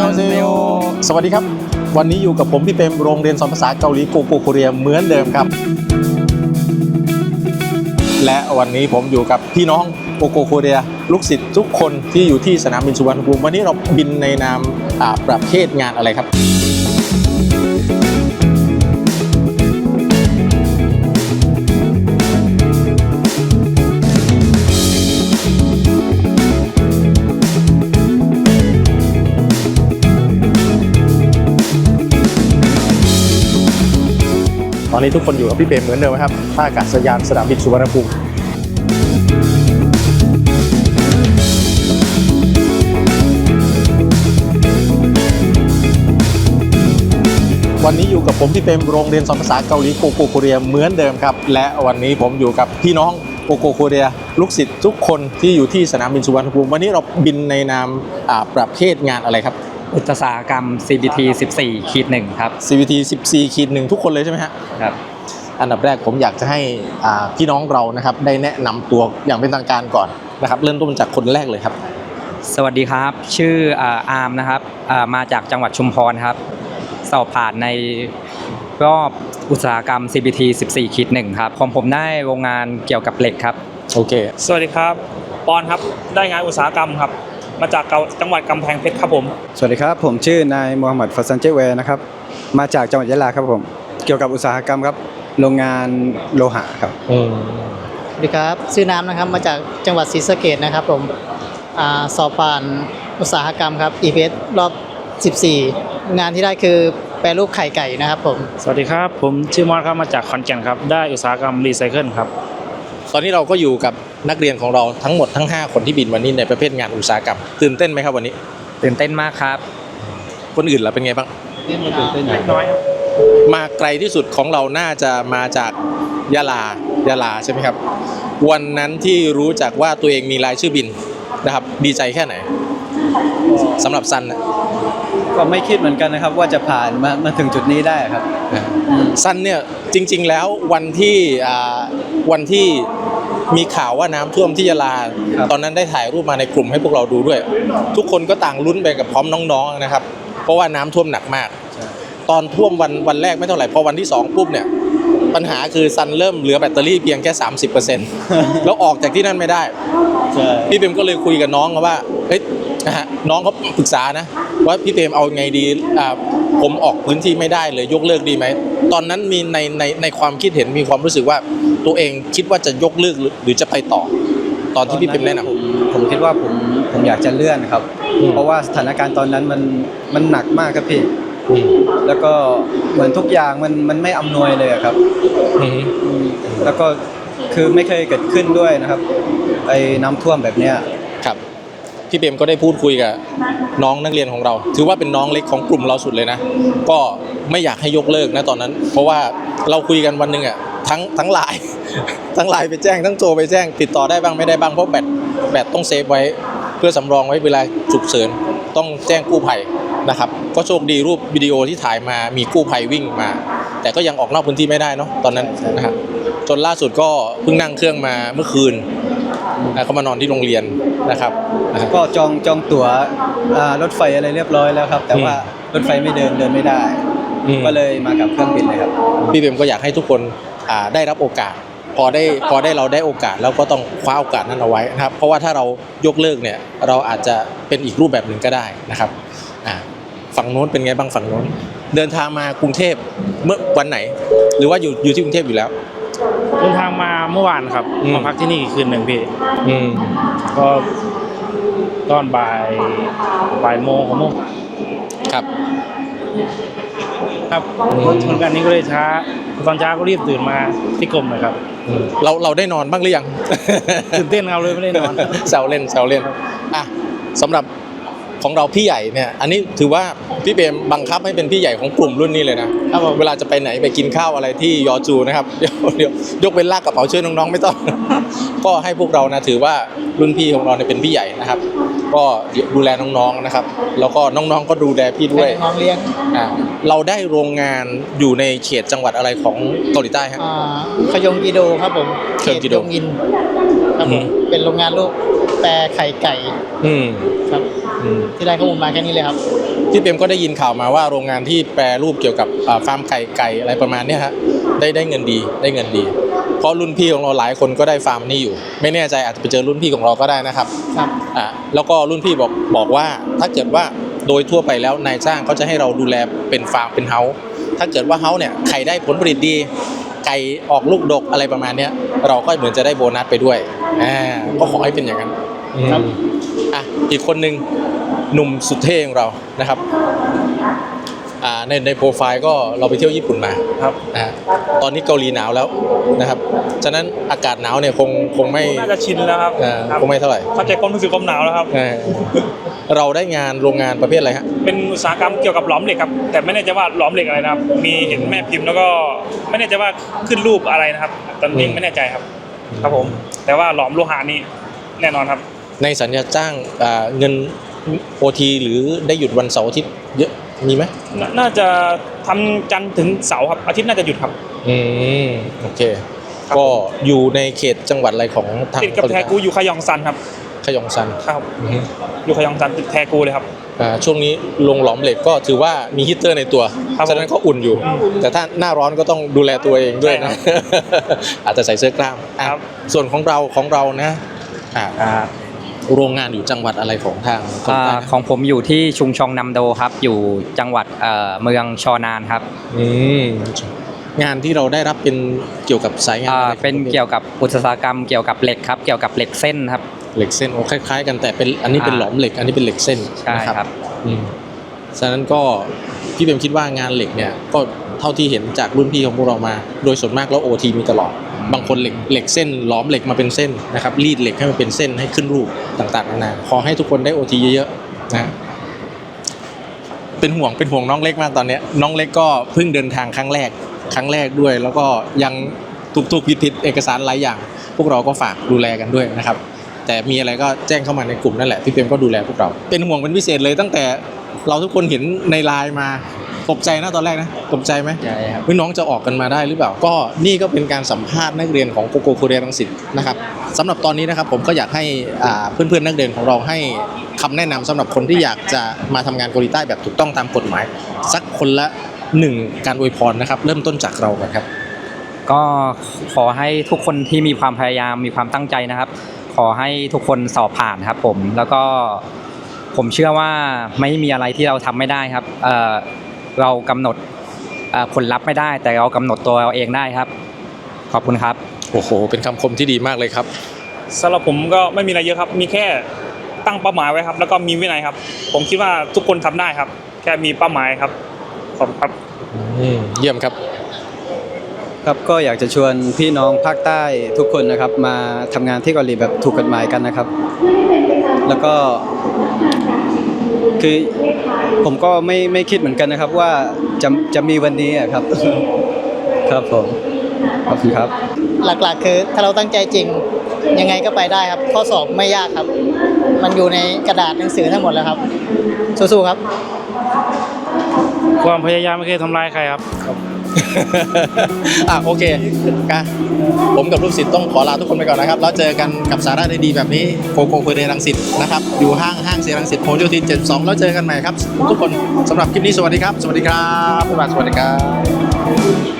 ยองเซโอสวัสดีครับ วันนี้อยู่กับผมพี่เปรมโรงเรียนสอนภาษาเกาหลีกูกโคเรียเหมือนเดิมครับ และวันนี้ผมอยู่กับพี่น้องโกโกโคเรียลูกศิษย์ทุกคนที่อยู่ที่สนามบินสุวรรณภูมิวันนี้เราบินในนามอาประเภทงานอะไรครับ นี้ทุกคนอยู่กับพี่เปรมเหมือนเดิมนะครับท่าอากาศยานสนามบินสุวรรณภูมิวันนี้อยู่กับผมพี่เปรมโรงเรียนสอนภาษาเกาหลีโกโกโคเรียเหมือนเดิมครับ และวันนี้ผมอยู่กับพี่น้องโกโกโคเรียลูกศิษย์ทุกคนที่อยู่ที่สนามบินสุวรรณภูมิ วันนี้เราบินในนามอ่าประเภทงานอะไรครับ อุตสาหกรรม CBT 14ขีดหนึ่งครับ CVT 14ขีดหนึ่งทุกคนเลยใช่ไหมฮะ ครับ อันดับแรกผมอยากจะให้อ่าพี่น้องเรานะครับได้แนะนำตัวอย่างเป็นทางการก่อนนะครับ เริ่มต้นจากคนแรกเลยครับ สวัสดีครับ ชื่ออ่าอาร์มนะครับอ่ามาจากจังหวัดชุมพรครับ สอบผ่านในรอบอุตสาหกรรม CBT 14ขีดหนึ่งครับของผมได้โรงงานเกี่ยวกับเหล็กครับ โอเค สวัสดีครับ ปอนครับ ได้งานอุตสาหกรรมครับ มาจากเกาจังหวัดกำแพงเพชรครับผม สวัสดีครับ ผมชื่อนายมูฮัมหมัดฟัสซันเจเวนะครับ มาจากจังหวัดยะลาครับผม เกี่ยวกับอุตสาหกรรมครับ โรงงานโลหะครับอืมสวัสดีครับ ชื่อน้ำนะครับ มาจากจังหวัดศรีสะเกดนะครับผมอาสอบผ่านอุตสาหกรรมครับ EPS รอบ 14 งานที่ได้คือแปรรูปไข่ไก่นะครับผม สวัสดีครับ ผมชื่อมอสครับ มาจากขอนแก่นครับ ได้อุตสาหกรรมรีไซเคิลครับ ตอนนี้เราก็อยู่กับ นักเรียนของเราทั้งหมดทั้ง 5 คนที่บินวันนี้ในประเภทงานอุตสาหกรรมตื่นเต้นไหมครับวันนี้ ตื่นเต้นมากครับ คนอื่นล่ะเป็นไงบ้างน้อยครับมาไกลที่สุดของเราน่าจะมาจากยะลายะลาใช่ไหมครับ วันนั้นที่รู้จักว่าตัวเองมีรายชื่อบินนะครับ ดีใจแค่ไหนสำหรับซันน่ะก็ไม่คิดเหมือนกันนะครับ ว่าจะผ่านมามาถึงจุดนี้ได้ครับ ซันเนี่ยจริง ๆ แล้ววันที่อ่าวันที่ มีข่าวว่าน้ำท่วมที่ยะลาครับตอนนั้นได้ถ่ายรูปมาในกลุ่มให้พวกเราดูด้วย ทุกคนก็ต่างลุ้นไปกับพร้อมน้องๆนะครับ เพราะว่าน้ำท่วมหนักมาก ตอนท่วมวันวันแรกไม่เท่าไหร่พอวันที่สองปุ๊บเนี่ยปัญหาคือซันเริ่มเหลือแบตเตอรี่เพียงแค่ 30%แล้วออกจากที่นั่นไม่ได้ใช่พี่เปรมก็เลยคุยกับน้องว่าเฮ้ยนะฮะน้องเขาปรึกษานะ ว่าพี่เปรมเอาไงดีอ่าผมออกพื้นที่ไม่ได้เลยยกเลิกดีไหม ตอนนั้นมีในในในความคิดเห็นมีความรู้สึกว่าตัวเองคิดว่าจะยกเลิกหรือหรือจะไปต่อ ตอนที่พี่เปรมแนะนำ ผมผมคิดว่าผมผมอยากจะเลื่อนครับ อืม เพราะว่าสถานการณ์ตอนนั้นมันมันหนักมากครับพี่ แล้วก็เหมือนทุกอย่างมันมันไม่อำนวยเลยอะครับอืมอืมแล้วก็คือไม่เคยเกิดขึ้นด้วยนะครับไอ้น้ำท่วมแบบเนี้ยครับ พี่เปรมก็ได้พูดคุยกับน้องนักเรียนของเรา ถือว่าเป็นน้องเล็กของกลุ่มเราสุดเลยนะ ก็ไม่อยากให้ยกเลิกนะตอนนั้น เพราะว่าเราคุยกันวันหนึ่งอะทั้งทั้งไลน์ทั้งไลน์ไปแจ้งทั้งโทรไปแจ้ง ติดต่อได้บ้างไม่ได้บ้างเพราะแบตแบตต้องเซฟไว้ เพื่อสำรองไว้เวลาฉุกเฉินต้องแจ้งกู้ภัยนะครับก็โชคดีรูปวิดีโอที่ถ่ายมามีกู้ภัยวิ่งมา แต่ก็ยังออกนอกพื้นที่ไม่ได้เนาะตอนนั้นนะครับจนล่าสุดก็เพิ่งนั่งเครื่องมาเมื่อคืน นะเขามานอนที่โรงเรียนนะครับนะครับก็จองจองตั๋วอ่ารถไฟอะไรเรียบร้อยแล้วครับ แต่ว่ารถไฟไม่เดินเดินไม่ได้อืมก็เลยมากับเครื่องบินเลยครับพี่เบมก็อยากให้ทุกคนอ่าได้รับโอกาส พอได้พอได้เราได้โอกาสแล้วก็ต้องคว้าโอกาสนั้นเอาไว้นะครับ เพราะว่าถ้าเรายกเลิกเนี่ยเราอาจจะเป็นอีกรูปแบบหนึ่งก็ได้นะครับอ่าฝั่งโน้นเป็นไงบ้างฝั่งโน้นเดินทางมากรุงเทพเมื่อวันไหน หรือว่าอยู่อยู่ที่กรุงเทพอยู่แล้ว เดินทางมา เมื่อวานครับอืม มาพักที่นี่อีกคืนหนึ่งพี่ อืมก็ตอนบ่ายบ่ายโมงของโมงครับ ครับอืม เหมือนกันนี้ก็เลยช้า ตอนเช้าก็รีบตื่นมาที่กรมเลยครับ อืมเราเราได้นอนบ้างหรือยัง ตื่นเต้นครับเลยไม่ได้นอน แซวเล่นแซวเล่นอะสำหรับ ของเราพี่ใหญ่เนี่ยอันนี้ถือว่าพี่เบมบังคับให้เป็นพี่ใหญ่ของกลุ่มรุ่นนี้เลยนะครับผม เวลาจะไปไหนไปกินข้าวอะไรที่ยอจูนะครับ เดี๋ยวเดี๋ยวยกเป็นลากกระเป๋าช่วยน้องๆไม่ต้อง ก็ให้พวกเรานะถือว่ารุ่นพี่ของเราเนี่ยเป็นพี่ใหญ่นะครับ ก็ดูแลน้องๆนะครับ แล้วก็น้องๆก็ดูแลพี่ด้วยให้น้องเลี้ยงอะเราได้โรงงานอยู่ในเขตจังหวัดอะไรของเกาหลีใต้ฮะ อ่าขยงกิโดครับผมขยงกิโด เขตยงอินครับผอืมมเป็นโรงงานลูก แปรไข่ไก่อืมครับ อืมที่ได้ข้อมูลมาแค่นี้เลยครับพี่เปรมก็ได้ยินข่าวมาว่าโรงงานที่แปรรูปเกี่ยวกับอ่าฟาร์มไข่ไก่อะไรประมาณเนี้ยฮะได้ได้เงินดีได้เงินดี เพราะรุ่นพี่ของเราหลายคนก็ได้ฟาร์มนี้อยู่ ไม่แน่ใจอาจจะไปเจอรุ่นพี่ของเราก็ได้นะครับ ครับอ่าแล้วก็รุ่นพี่บอกบอกว่าถ้าเกิดว่าโดยทั่วไปแล้วนายจ้างเขาจะให้เราดูแลเป็นฟาร์มเป็นเฮาส์ถ้าเกิดว่าเฮาส์เนี่ยไข่ได้ผลผลิตดี ไก่ออกลูกดกอะไรประมาณเนี้ยเราก็เหมือนจะได้โบนัสไปด้วยอ่าก็ขอให้เป็นอย่างนั้นครับอืมอะอีกคนหนึ่งหนุ่มสุดเท่ของเรานะครับอ่าในในโปรไฟล์ก็เราไปเที่ยวญี่ปุ่นมาครับนะฮะตอนนี้เกาหลีหนาวแล้วนะครับฉะนั้นอากาศหนาวเนี่ยคงคงไม่น่าจะชินแล้วครับเอ่อครับคงไม่เท่าไหร่เข้าใจความรู้สึกความหนาวแล้วครับ เออ เราได้งานโรงงานประเภทอะไรฮะเป็นอุตสาหกรรมเกี่ยวกับหลอมเหล็กครับ แต่ไม่แน่ใจว่าหลอมเหล็กอะไรนะครับ มีเห็นแม่พิมพ์แล้วก็ไม่แน่ใจว่าขึ้นรูปอะไรนะครับ ตอนนี้อืมไม่แน่ใจครับ ครับผม แต่ว่าหลอมโลหะนี่แน่นอนครับ ในสัญญาจ้างอ่าเงินโอทีหรือได้หยุดวันเสาร์อาทิตย์เยอะมีไหมนน่าจะทำจันทร์ถึงเสาร์ครับอาทิตย์น่าจะหยุดครับ อืมโอเคครับก็อยู่ในเขตจังหวัดอะไรของทางติดกับแทกูอยู่ขยองซันครับ ขยองซันครับอือฮึอยู่ขยองซันติดแทกูเลยครับอ่าช่วงนี้ลงหลอมเหล็กก็ถือว่ามีฮีตเตอร์ในตัวครับผมฉะนั้นก็อุ่นอยู่ แต่ถ้าหน้าร้อนก็ต้องดูแลตัวเองด้วยนะอาจจะใส่เสื้อกล้ามอะครับส่วนของเราของเรานะอ่าโรงงานอยู่จังหวัดอะไรของทางคนอ่าใต้นะของผมอยู่ที่ชุงชองนำโดครับ อยู่จังหวัดเอ่อเมืองชอนานครับอืมงานที่เราได้รับเป็นเกี่ยวกับสายงานอ่าอะไรครับเป็นเกี่ยวกับอุตสาหกรรมเกี่ยวกับเหล็กครับ เกี่ยวกับเหล็กเส้นครับ เหล็กเส้นโอ้คล้ายๆ กันแต่เป็นอันนี้เป็นอ่าหลอมเหล็ก อันนี้เป็นเหล็กเส้นใช่นะครับครับอืมฉะนั้นก็พี่เบมคิดว่างานเหล็กเนี่ยก็เท่าที่เห็นจากรุ่นพี่ของพวกเรามา โดยส่วนมากแล้วโอทีมีตลอด บางคนเหล็กเหล็กเส้นหล้อมเหล็กมาเป็นเส้นนะครับรีดเหล็กให้มันเป็นเส้นให้ขึ้นรูปต่างๆนานาขอให้ทุกคนได้โอทีเยอะๆนะเป็นห่วงเป็นห่วงน้องเล็กมากตอนเนี้ยน้องเล็กก็เพิ่งเดินทางครั้งแรกครั้งแรกด้วย แล้วก็ยังทุกๆผิดๆเอกสารหลายอย่าง พวกเราก็ฝากดูแลกันด้วยนะครับ แต่มีอะไรก็แจ้งเข้ามาในกลุ่มนั่นแหละพี่เปรมก็ดูแลพวกเรา เป็นห่วงเป็นพิเศษเลยตั้งแต่เราทุกคนเห็นในไลน์มาตกใจนะตอนแรกนะตกใจไหมใช่ครับว่าน้องจะออกกันมาได้หรือเปล่า ก็นี่ก็เป็นการสัมภาษณ์นักเรียนของโกโกโคเรียรังสิตนะครับสำหรับตอนนี้นะครับผมก็อยากให้อ่าเพื่อนๆนักเรียนของเราให้คำแนะนำสำหรับคนที่อยากจะมาทำงานเกาหลีใต้แบบถูกต้องตามกฎหมาย สักคนละหนึ่งการอวยพรนะครับ เริ่มต้นจากเรากันครับ ก็ขอให้ทุกคนที่มีความพยายามมีความตั้งใจนะครับ ขอให้ทุกคนสอบผ่านครับผมแล้วก็ผมเชื่อว่าไม่มีอะไรที่เราทำไม่ได้ครับเอ่อเรากำหนดเอ่อผลลัพธ์ไม่ได้ แต่เรากำหนดตัวเราเองได้ครับ ขอบคุณครับโอ้โหเป็นคำคมที่ดีมากเลยครับสำหรับผมก็ไม่มีอะไรเยอะครับ มีแค่ตั้งเป้าหมายไว้ครับ แล้วก็มีวินัยครับ ผมคิดว่าทุกคนทำได้ครับ แค่มีเป้าหมายครับขอบคุณครับอืมเยี่ยมครับ ครับก็อยากจะชวนพี่น้องภาคใต้ทุกคนนะครับ มาทำงานที่เกาหลีแบบถูกกฎหมายกันนะครับ แล้วก็ คือผมก็ไม่ไม่คิดเหมือนกันนะครับ ว่าจะจะมีวันนี้อะครับ ครับผมขอบคุณครับ หลักๆ คือถ้าเราตั้งใจจริงยังไงก็ไปได้ครับ ข้อสอบไม่ยากครับ มันอยู่ในกระดาษหนังสือทั้งหมดแล้วครับสู้ๆครับ ความพยายามไม่เคยทำลายใครครับ อะโอเคกันผมกับลูกศิษย์ต้องขอลาทุกคนไปก่อนนะครับ แล้วเจอกันกับสาระดีๆแบบนี้โคโกเพอร์เดรังสิตนะครับ อยู่ห้างห้างเสียรังสิตโพธิโยธิน72 แล้วเจอกันใหม่ครับ ทุกคนสำหรับคลิปนี้สวัสดีครับ สวัสดีครับบ๊ายบายสวัสดีครับ